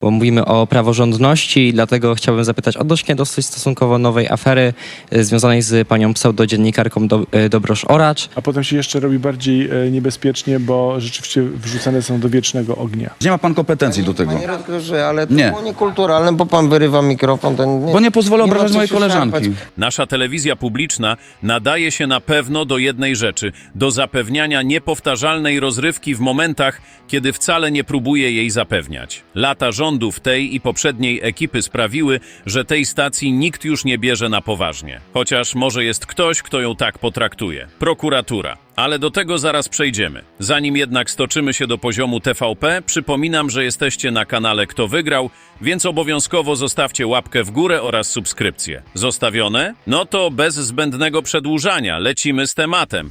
bo mówimy o praworządności, dlatego chciałbym zapytać odnośnie dosyć stosunkowo nowej afery y, związanej z panią pseudodziennikarką Do, y, Dobrosz Oracz. A potem się jeszcze robi bardziej e, niebezpiecznie, bo rzeczywiście wrzucane są do wiecznego ognia. Nie ma pan kompetencji do tego. Panie redaktorze, ale to Nie. było niekulturalne, bo pan wyrywa mikrofon. Ten nie, Bo nie pozwolę ma obrażać co mojej się koleżanki. szarpać. Nasza telewizja publiczna nadaje się na pewno do jednej rzeczy do zapewniania niepowtarzalnej rozrywki w momentach, kiedy wcale nie próbuje jej zapewniać. Lata rządów tej i poprzedniej ekipy sprawiły, że tej stacji nikt już nie bierze na poważnie. Chociaż może jest ktoś, kto ją tak potraktuje prokuratura. Ale do tego zaraz przejdziemy. Zanim jednak stoczymy się do poziomu TVP, przypominam, że jesteście na kanale Kto Wygrał, więc obowiązkowo zostawcie łapkę w górę oraz subskrypcję. Zostawione? No to bez zbędnego przedłużania lecimy z tematem.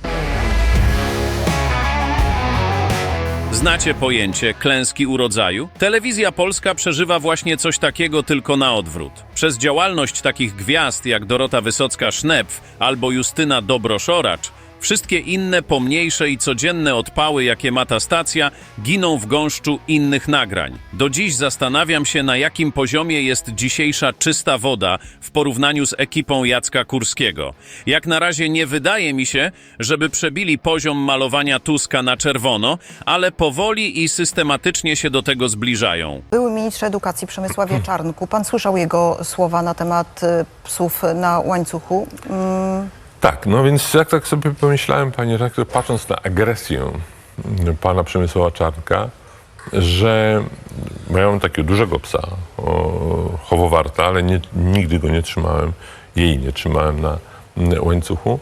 Znacie pojęcie klęski urodzaju? Telewizja polska przeżywa właśnie coś takiego tylko na odwrót. Przez działalność takich gwiazd jak Dorota Wysocka-Sznepf albo Justyna Dobrosz-Oracz, wszystkie inne pomniejsze i codzienne odpały, jakie ma ta stacja, giną w gąszczu innych nagrań. Do dziś zastanawiam się, na jakim poziomie jest dzisiejsza czysta woda w porównaniu z ekipą Jacka Kurskiego. Jak na razie nie wydaje mi się, żeby przebili poziom malowania Tuska na czerwono, ale powoli i systematycznie się do tego zbliżają. Były ministr edukacji Przemysławie Czarnku. Pan słyszał jego słowa na temat y, psów na łańcuchu. Mm, Tak, no więc jak tak sobie pomyślałem, panie redaktor, patrząc na agresję pana Przemysława Czarnka, że miałem takiego dużego psa, o, chowowarta, ale nie, nigdy go nie trzymałem, jej nie trzymałem na łańcuchu.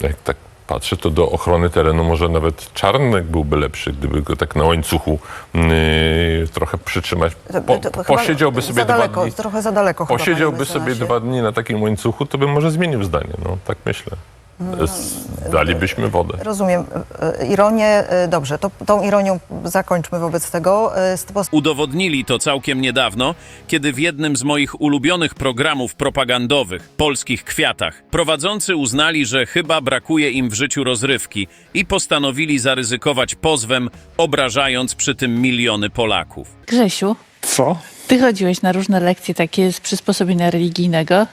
Jak tak patrzę, to do ochrony terenu może nawet Czarnek byłby lepszy, gdyby go tak na łańcuchu yy, trochę przytrzymać. to- Po, to chyba posiedziałby sobie za daleko, dwa dni. trochę za daleko Posiedziałby sobie dwa dni na takim łańcuchu, to by może zmienił zdanie. No, tak myślę. Dalibyśmy wodę. Rozumiem. Y, Ironię, y, dobrze, to tą ironią zakończmy wobec tego. Z- bo- Udowodnili to całkiem niedawno, kiedy w jednym z moich ulubionych programów propagandowych, Polskich Kwiatach, prowadzący uznali, że chyba brakuje im w życiu rozrywki i postanowili zaryzykować pozwem, obrażając przy tym miliony Polaków. Grzesiu, Co? ty chodziłeś na różne lekcje takie z przysposobienia religijnego?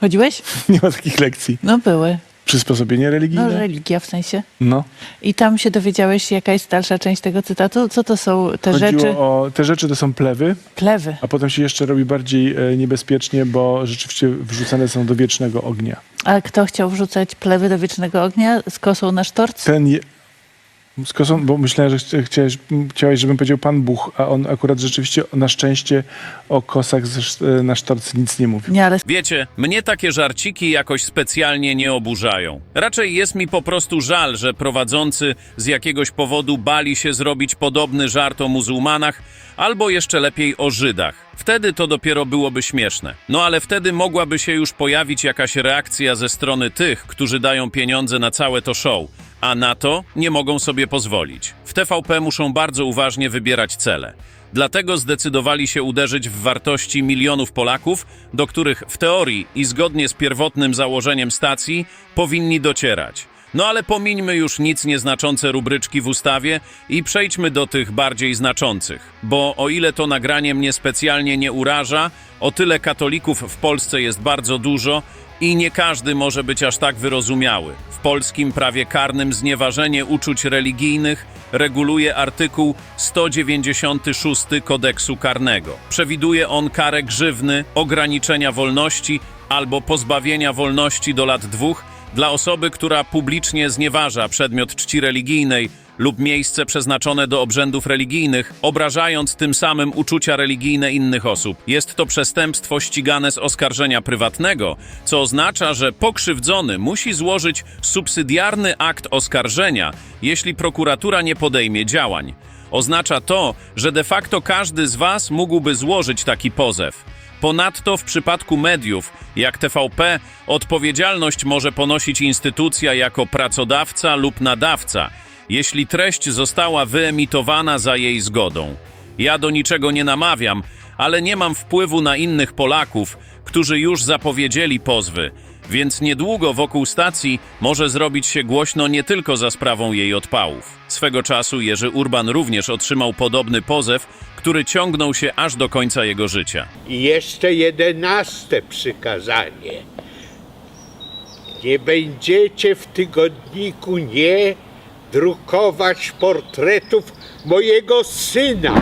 Chodziłeś? Nie ma takich lekcji. No były. Przysposobienie No religijne? religia w sensie. No. I tam się dowiedziałeś, jaka jest dalsza część tego cytatu? Co to są te Chodziło rzeczy? o... Te rzeczy to są plewy, Plewy. a potem się jeszcze robi bardziej e, niebezpiecznie, bo rzeczywiście wrzucane są do wiecznego ognia. A kto chciał wrzucać plewy do wiecznego ognia z kosą na sztorc? Ten je... Z kosą, bo myślałem, że chcia- chciałeś, chciałeś, żebym powiedział Pan Buch, a on akurat rzeczywiście na szczęście o kosach sz- na sztorcy nic nie mówił. Nie, ale Wiecie, mnie takie żarciki jakoś specjalnie nie oburzają. Raczej jest mi po prostu żal, że prowadzący z jakiegoś powodu bali się zrobić podobny żart o muzułmanach, albo jeszcze lepiej o Żydach. Wtedy to dopiero byłoby śmieszne. No ale wtedy mogłaby się już pojawić jakaś reakcja ze strony tych, którzy dają pieniądze na całe to show, a na to nie mogą sobie pozwolić. W TVP muszą bardzo uważnie wybierać cele. Dlatego zdecydowali się uderzyć w wartości milionów Polaków, do których w teorii i zgodnie z pierwotnym założeniem stacji powinni docierać. No ale pomińmy już nic nieznaczące rubryczki w ustawie i przejdźmy do tych bardziej znaczących. Bo o ile to nagranie mnie specjalnie nie uraża, o tyle katolików w Polsce jest bardzo dużo i nie każdy może być aż tak wyrozumiały. W polskim prawie karnym znieważenie uczuć religijnych reguluje artykuł 196 kodeksu karnego. Przewiduje on karę grzywny, ograniczenia wolności albo pozbawienia wolności do lat dwóch dla osoby, która publicznie znieważa przedmiot czci religijnej lub miejsce przeznaczone do obrzędów religijnych, obrażając tym samym uczucia religijne innych osób. Jest to przestępstwo ścigane z oskarżenia prywatnego, co oznacza, że pokrzywdzony musi złożyć subsydiarny akt oskarżenia, jeśli prokuratura nie podejmie działań. Oznacza to, że de facto każdy z Was mógłby złożyć taki pozew. Ponadto w przypadku mediów, jak TVP, odpowiedzialność może ponosić instytucja jako pracodawca lub nadawca, jeśli treść została wyemitowana za jej zgodą. Ja do niczego nie namawiam, ale nie mam wpływu na innych Polaków, którzy już zapowiedzieli pozwy, Więc niedługo wokół stacji może zrobić się głośno nie tylko za sprawą jej odpałów. Swego czasu Jerzy Urban również otrzymał podobny pozew, który ciągnął się aż do końca jego życia. I jeszcze jedenaste przykazanie. Nie będziecie w tygodniku nie drukować portretów mojego syna.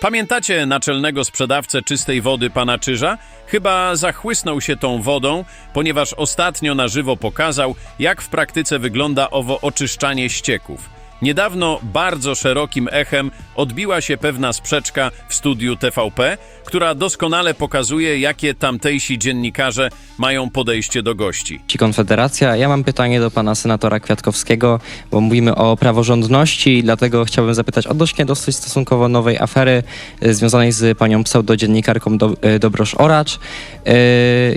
Pamiętacie naczelnego sprzedawcę czystej wody pana Czyża? Chyba zachłysnął się tą wodą, ponieważ ostatnio na żywo pokazał, jak w praktyce wygląda owo oczyszczanie ścieków. Niedawno bardzo szerokim echem odbiła się pewna sprzeczka w studiu TVP, która doskonale pokazuje, jakie tamtejsi dziennikarze mają podejście do gości. Ci Konfederacja. Ja mam pytanie do pana senatora Kwiatkowskiego, bo mówimy o praworządności, dlatego chciałbym zapytać odnośnie dosyć stosunkowo nowej afery y, związanej z panią pseudodziennikarką do, y, Dobrosz Oracz. Y,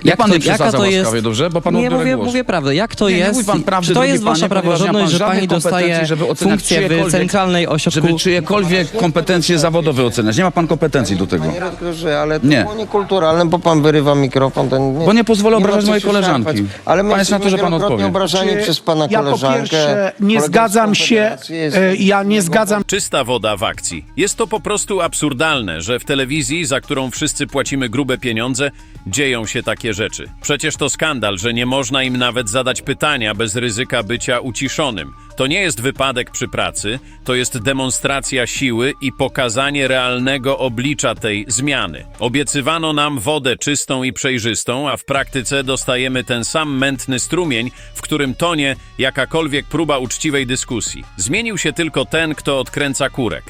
Jak pan nie jaka to jest... łaskawie, dobrze? Bo panu nie, odbiorę mówię, głos. mówię prawdę. Jak to Nie, nie jest? mówi pan prawdy, czy to jest wasza panie, ponieważ praworządność, że pan pani dostaje kompetencji, żeby oceniać funkcję w czyjekolwiek- centralnej ośrodku... Żeby czyjekolwiek kompetencje zawodowe oceniać. Nie ma pan kompetencji do tego. Panie redaktorze, ale to Nie. było niekulturalne, bo pan wyrywa mikrofon. Ten nie, Bo nie pozwolę ma obrażać co mojej się koleżanki. szarpać. Ale my Panie senatorze, pan wielokrotnie odpowie. obrażani przez pana ja po koleżankę. pierwsze nie z zgadzam się, Konfederacji jest- e, ja nie zgadzam Czysta woda w akcji. Jest to po prostu absurdalne, że w telewizji, za którą wszyscy płacimy grube pieniądze, dzieją się takie rzeczy. Przecież to skandal, że nie można im nawet zadać pytania bez ryzyka bycia uciszonym. To nie jest wypadek przy pracy, to jest demonstracja siły i pokazanie realnego oblicza tej zmiany. Obiecywano nam wodę czystą i przejrzystą, a w praktyce dostajemy ten sam mętny strumień, w którym tonie jakakolwiek próba uczciwej dyskusji. Zmienił się tylko ten, kto odkręca kurek.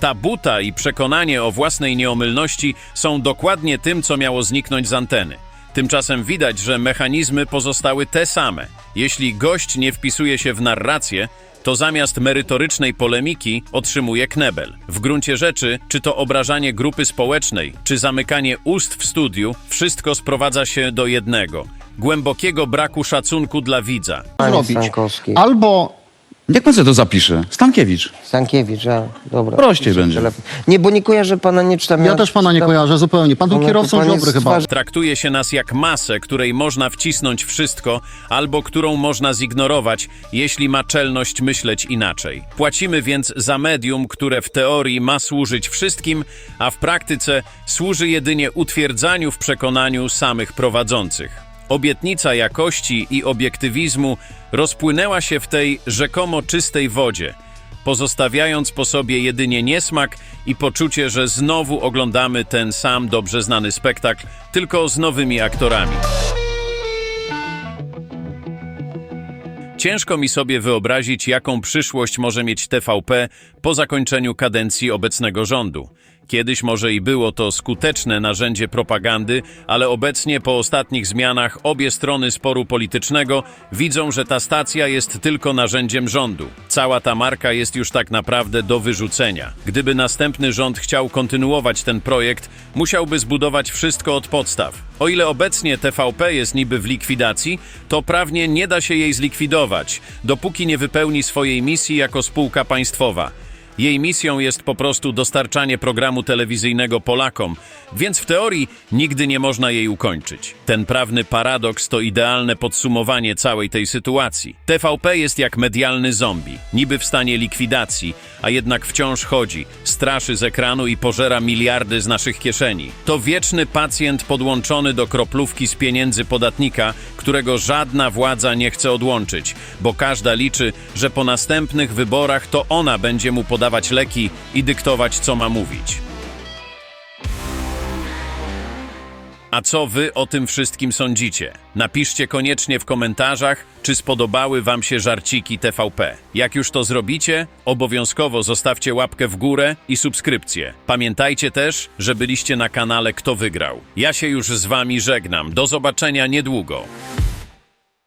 Ta buta i przekonanie o własnej nieomylności są dokładnie tym, co miało zniknąć z anteny. Tymczasem widać, że mechanizmy pozostały te same. Jeśli gość nie wpisuje się w narrację, to zamiast merytorycznej polemiki otrzymuje knebel. W gruncie rzeczy, czy to obrażanie grupy społecznej, czy zamykanie ust w studiu, wszystko sprowadza się do jednego głębokiego braku szacunku dla widza. Panie zrobić? Stankowski. Albo... Niech pan sobie to zapisze. Stankiewicz. Stankiewicz, a dobra. Prościej Piszę będzie. telefon. Nie, bo nie kojarzę pana, nie czytam. Ja też pana nie czytam- kojarzę zupełnie. Pan był Pan- kierowcą pan jest Ziobry chyba. twarz- Traktuje się nas jak masę, której można wcisnąć wszystko, albo którą można zignorować, jeśli ma czelność myśleć inaczej. Płacimy więc za medium, które w teorii ma służyć wszystkim, a w praktyce służy jedynie utwierdzaniu w przekonaniu samych prowadzących. Obietnica jakości i obiektywizmu rozpłynęła się w tej rzekomo czystej wodzie, pozostawiając po sobie jedynie niesmak i poczucie, że znowu oglądamy ten sam dobrze znany spektakl, tylko z nowymi aktorami. Ciężko mi sobie wyobrazić, jaką przyszłość może mieć TVP po zakończeniu kadencji obecnego rządu. Kiedyś może i było to skuteczne narzędzie propagandy, ale obecnie po ostatnich zmianach obie strony sporu politycznego widzą, że ta stacja jest tylko narzędziem rządu. Cała ta marka jest już tak naprawdę do wyrzucenia. Gdyby następny rząd chciał kontynuować ten projekt, musiałby zbudować wszystko od podstaw. O ile obecnie TVP jest niby w likwidacji, to prawnie nie da się jej zlikwidować, dopóki nie wypełni swojej misji jako spółka państwowa. Jej misją jest po prostu dostarczanie programu telewizyjnego Polakom, więc w teorii nigdy nie można jej ukończyć. Ten prawny paradoks to idealne podsumowanie całej tej sytuacji. TVP jest jak medialny zombie, niby w stanie likwidacji, a jednak wciąż chodzi, straszy z ekranu i pożera miliardy z naszych kieszeni. To wieczny pacjent podłączony do kroplówki z pieniędzy podatnika, którego żadna władza nie chce odłączyć, bo każda liczy, że po następnych wyborach to ona będzie mu podawać leki i dyktować, co ma mówić. A co wy o tym wszystkim sądzicie? Napiszcie koniecznie w komentarzach, czy spodobały wam się żarciki TVP. Jak już to zrobicie, obowiązkowo zostawcie łapkę w górę i subskrypcję. Pamiętajcie też, że byliście na kanale Kto Wygrał. Ja się już z wami żegnam. Do zobaczenia niedługo.